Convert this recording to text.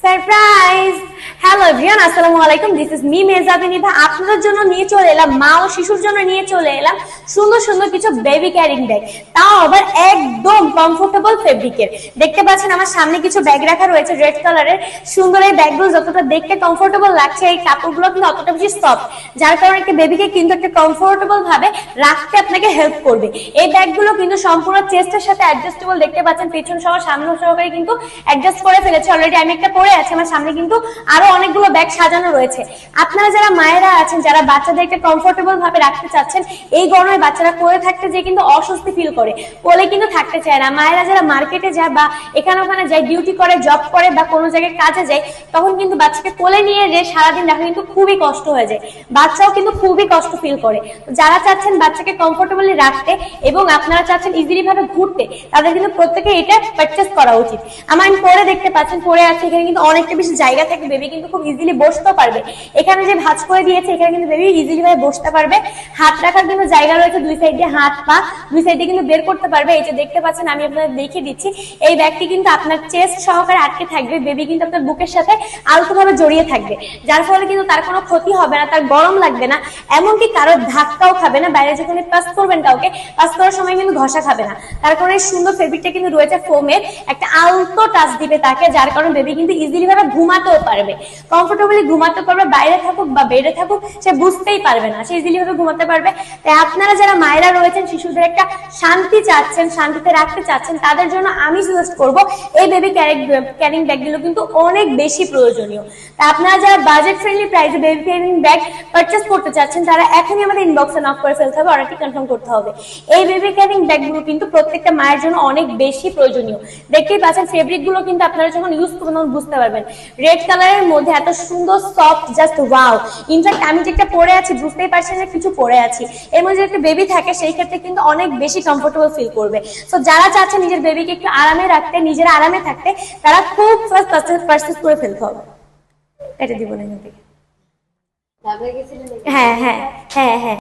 Surprise! Hello everyone আসসালামু আলাইকুম। This is me Mezabin Eva আপনাদের জন্য নিয়ে চলে এলাম, মা ও শিশুর জন্য নিয়ে চলে এলাম সুন্দর সুন্দর কিছু বেবি ক্যারিং ব্যাগ তাও আবার একদম কমফোর্টেবল ফেব্রিকের দেখতে পাচ্ছেন আমার সামনে কিছু ব্যাগ রাখা রয়েছে রেড কালারের সুন্দর এই ব্যাগগুলো যতটা দেখতে কমফোর্টেবল লাগছে, এই কাপড়গুলো কিন্তু অতটা বেশি সফট যার কারণে একটা বেবিকে কিন্তু একটা কমফোর্টেবল ভাবে রাখতে আপনাকে হেল্প করবে। এই ব্যাগগুলো কিন্তু সম্পূর্ণ চেস্টের সাথে অ্যাডজাস্টেবল দেখতে পাচ্ছেন, পেছন সহ, সামনে সহকারে কিন্তু অ্যাডজাস্ট করে ফেলেছে। অলরেডি আমি একটা পরে আছি, আমার সামনে কিন্তু আরও অনেকগুলো ব্যাগ সাজানো রয়েছে। আপনারা যারা মায়েরা আছেন, যারা বাচ্চাদেরকে কমফোর্টেবল ভাবে রাখতে চাচ্ছেন, এই গরমে বাচ্চারা পরে থাকতে যে কিন্তু অস্বস্তি ফিল করে। কোলে কিন্তু থাকতে চায় না। মায়েরা যারা মার্কেটে যায় বা এখানে ওখানে যায় ডিউটি করে জব করে বা কোনো জায়গায় কাজে যায়, তখন কিন্তু বাচ্চাকে কোলে নিয়ে যে সারাদিন রাখা কিন্তু খুবই কষ্ট হয়ে যায়। বাচ্চাও কিন্তু খুবই কষ্ট ফিল করে। যারা চাচ্ছেন বাচ্চাকে কমফোর্টেবলি রাখতে এবং আপনারা চাচ্ছেন ইজিলি ভাবে ঘুরতে, তাদের কিন্তু প্রত্যেকে এটা পারচেস করা উচিত। আমার পরে দেখতে পাচ্ছেন, পরে আছে, এখানে কিন্তু অনেকটা বেশি জায়গা থাকে বেবি কিন্তু খুব ইজিলি বসতেও পারবে। এখানে যে ভাঁজ করে দিয়েছে, এখানে কিন্তু বেবি ইজিলি ভাবে বসতে পারবে। হাত রাখার কিন্তু জায়গা রয়েছে দুই সাইডে হাত, পা। দুই সাইডে কিন্তু বের করতে পারবে। এই যে দেখতে পাচ্ছেন, আমি আপনাদের দেখিয়ে দিচ্ছি। এই ব্যাগটি কিন্তু আপনার চেস্ট সহকারে আটকে থাকবে। বেবি কিন্তু আপনার বুকের সাথে আলতোভাবে জড়িয়ে থাকবে। যার ফলে কিন্তু তার কোনো ক্ষতি হবে না, তার গরম লাগবে না। এমনকি কারও ধাক্কাও খাবে না। বাইরে যখন পাস করবেন কাউকে পাস করার সময় কিন্তু ঘষা খাবে না। তার কারণে সুন্দর ফেব্রিকটা কিন্তু রয়েছে ফোমের একটা আলতো টাচ দিবে তাকে, যার কারণে বেবি কিন্তু ইজিলি ভাবে ঘুমাতেও পারবে। কমফোর্টেবলি ঘুমাতে পারবে, বাইরে থাকুক বা বেডে থাকুক, সে বুঝতেই পারবে না। সে ইজিলি ভাবে ঘুমাতে পারবে। তাই আপনারা যারা মায়েরা রয়েছেন, শিশুদের একটা শান্তি চাচ্ছেন, শান্তিতে রাখতে চাচ্ছেন, তাদের জন্য আমি সাজেস্ট করব, এই বেবি ক্যারিং ব্যাগগুলো কিন্তু অনেক বেশি প্রয়োজনীয়। তা আপনারা যারা বাজেট ফ্রেন্ডলি প্রাইসে বেবি ক্যারিং ব্যাগ পারচেস করতে চাচ্ছেন, তারা এখনই আমাদের ইনবক্সে নক করে ফেলতে হবে অর্ডারটি কনফার্ম করতে হবে। এই বেবি ক্যারিং ব্যাগগুলো কিন্তু প্রত্যেকটা মায়ের জন্য অনেক বেশি প্রয়োজনীয়। দেখতেই পাচ্ছেন ফেব্রিকগুলো কিন্তু আপনারা যখন ইউজ করবেন, তখন বুঝতে পারবেন। রেড কালারের মধ্যে এত সুন্দর সফট জাস্ট ওয়াও ইনফ্যাক্ট আমি যেটা পরে আছি বুঝতেই পারছি যে কিছু পরে আছি। এর মধ্যে একটা বেবি থাকে সেই ক্ষেত্রে কিন্তু অনেক বেশি কমফোর্টেবল ফিল করবে। তো যারা চাচ্ছে নিজের বেবিকে একটু আরামে রাখতে নিজের আরামে থাকতে তারা খুব ফার্স্ট পারচেস করে ফেলতে হবে। এটা দিব না হ্যাঁ হ্যাঁ হ্যাঁ হ্যাঁ।